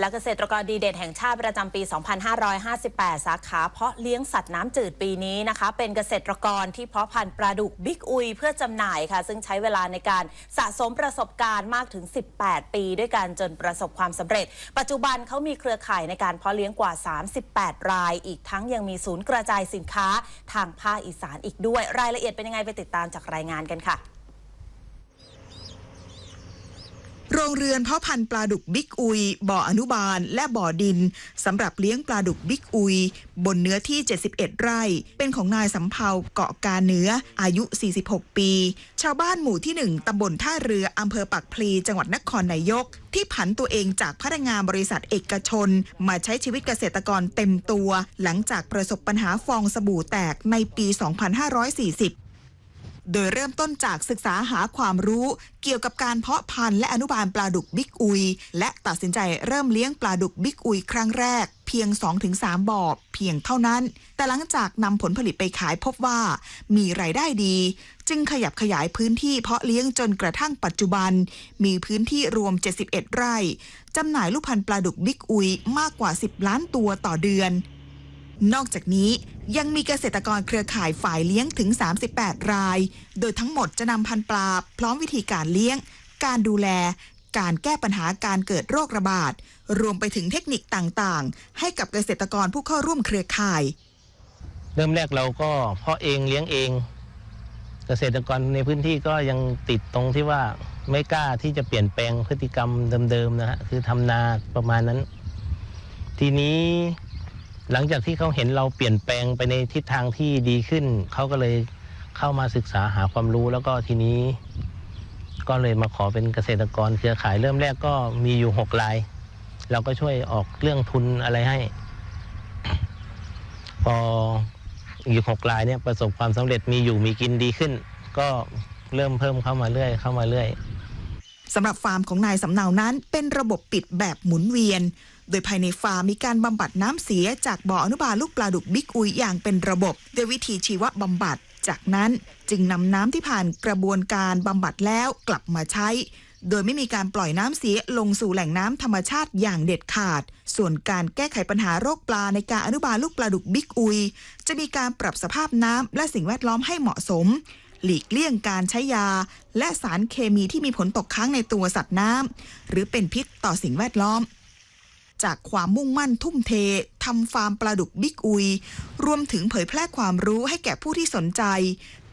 และเกษตรกรดีเด่นแห่งชาติประจำปี 2558 สาขาเพาะเลี้ยงสัตว์น้ำจืดปีนี้นะคะ เป็นเกษตรกรที่เพาะพันธุ์ปลาดุกบิ๊กอุยเพื่อจำหน่ายค่ะ ซึ่งใช้เวลาในการสะสมประสบการณ์มากถึง 18 ปีด้วยกันจนประสบความสำเร็จ ปัจจุบันเขามีเครือข่ายในการเพาะเลี้ยงกว่า 38 ราย อีกทั้งยังมีศูนย์กระจายสินค้าทางภาคอีสานอีกด้วย รายละเอียดเป็นยังไงไปติดตามจากรายงานกันค่ะ โรงเรือนเพาะพันธุ์ปลาดุกบิ๊กอุย บ่ออนุบาล และบ่อดินสำหรับเลี้ยงปลาดุกบิ๊กอุย บนเนื้อที่ 71 ไร่ เป็นของนายสำเภาเกาะกาเนื้อ อายุ 46 ปี ชาวบ้านหมู่ที่ 1ตำบลท่าเรืออำเภอปักพลีจังหวัดนครนายก ที่ผันตัวเองจากพนักงานบริษัทเอกชน มาใช้ชีวิตเกษตรกรเต็มตัว หลังจากประสบปัญหาฟองสบู่แตกในปี 2540 โดยเริ่มต้นจากศึกษาหาความรู้ เกี่ยวกับการเพาะพันธุ์และอนุบาลปลาดุกบิ๊กอุย และตัดสินใจเริ่มเลี้ยงปลาดุกบิ๊กอุยครั้งแรก เพียง 2-3 บ่อเพียงเท่านั้น แต่หลังจากนำผลผลิตไปขายพบว่า มีรายได้ดี จึงขยับขยายพื้นที่เพาะเลี้ยงจนกระทั่งปัจจุบัน มีพื้นที่รวม 71 ไร่จำหน่ายลูกพันธุ์ปลาดุกบิ๊กอุยมากกว่า 10 ล้านตัวต่อเดือน นอกจากนี้ยังมีเกษตรกรเครือข่ายฝ่ายเลี้ยงถึง 38 ราย โดยทั้งหมดจะนำพันปลา พร้อมวิธีการเลี้ยง การดูแล การแก้ปัญหาการเกิดโรคระบาด รวมไปถึงเทคนิคต่างๆ ให้กับเกษตรกรผู้เข้าร่วมเครือข่าย เริ่มแรกเราก็เพาะเองเลี้ยงเอง เกษตรกรในพื้นที่ก็ยังติดตรงที่ว่าไม่กล้าที่จะเปลี่ยนแปลงพฤติกรรมเดิมๆนะฮะคือทำนาประมาณนั้น ทีนี้ หลังจากที่เขาเห็นเราเปลี่ยนแปลงไปในทิศทางที่ดีขึ้น เขาก็เลยเข้ามาศึกษาหาความรู้แล้วก็ทีนี้ ก็เลยมาขอเป็นเกษตรกรเครือข่ายเริ่มแรกก็มีอยู่หกราย เราก็ช่วยออกเรื่องทุนอะไรให้ พออีกหกรายเนี่ยประสบความสำเร็จมีอยู่มีกินดีขึ้น ก็เริ่มเพิ่มเข้ามาเรื่อยเข้ามาเรื่อยสำหรับฟาร์มของนายสำเนานั้นเป็นระบบปิดแบบหมุนเวียน โดยภายในฟาร์มมีการบำบัดน้ำเสียจากบ่ออนุบาลลูกปลาดุกบิ๊กอุยอย่างเป็นระบบด้วยวิธีชีวบำบัด จากนั้นจึงนำน้ำที่ผ่านกระบวนการบำบัดแล้วกลับมาใช้ โดยไม่มีการปล่อยน้ำเสียลงสู่แหล่งน้ำธรรมชาติอย่างเด็ดขาด ส่วนการแก้ไขปัญหาโรคปลาในการอนุบาลลูกปลาดุกบิ๊กอุย จะมีการปรับสภาพน้ำและสิ่งแวดล้อมให้เหมาะสมหลีกเลี่ยงการใช้ยา และสารเคมีที่มีผลตกค้างในตัวสัตว์น้ำหรือเป็นพิษต่อสิ่งแวดล้อม จากความมุ่งมั่นทุ่มเททำฟาร์มปลาดุกบิ๊กอุย รวมถึงเผยแพร่ความรู้ให้แก่ผู้ที่สนใจ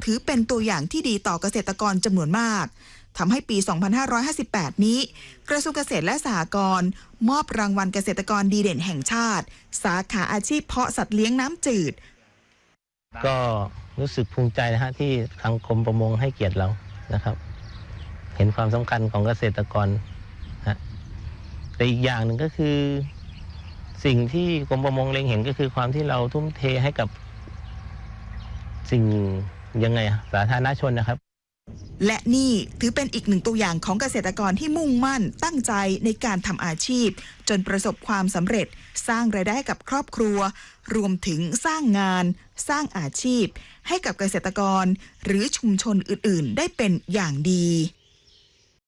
ถือเป็นตัวอย่างที่ดีต่อเกษตรกรจำนวนมากทำให้ปี 2558 นี้ กระทรวงเกษตรและสหกรณ์มอบรางวัลเกษตรกรดีเด่นแห่งชาติ สาขาอาชีพเพาะสัตว์เลี้ยงน้ำจืด ก็รู้สึกภูมิใจนะฮะที่ทางกรมประมงให้เกียรติเรานะครับ เห็นความสำคัญของเกษตรกร แต่อีกอย่างหนึ่งก็คือ สิ่งที่กรมประมงเล็งเห็นก็คือความที่เราทุ่มเทให้กับสิ่งยังไงอะสาธารณชนนะครับ และนี่ถือเป็นอีกหนึ่งตัวอย่างของเกษตรกรที่มุ่งมั่นตั้งใจในการทำอาชีพ จนประสบความสำเร็จ สร้างรายได้ให้กับครอบครัว รวมถึงสร้างงาน สร้างอาชีพ ให้กับเกษตรกร หรือชุมชนอื่น ๆ ได้เป็นอย่างดี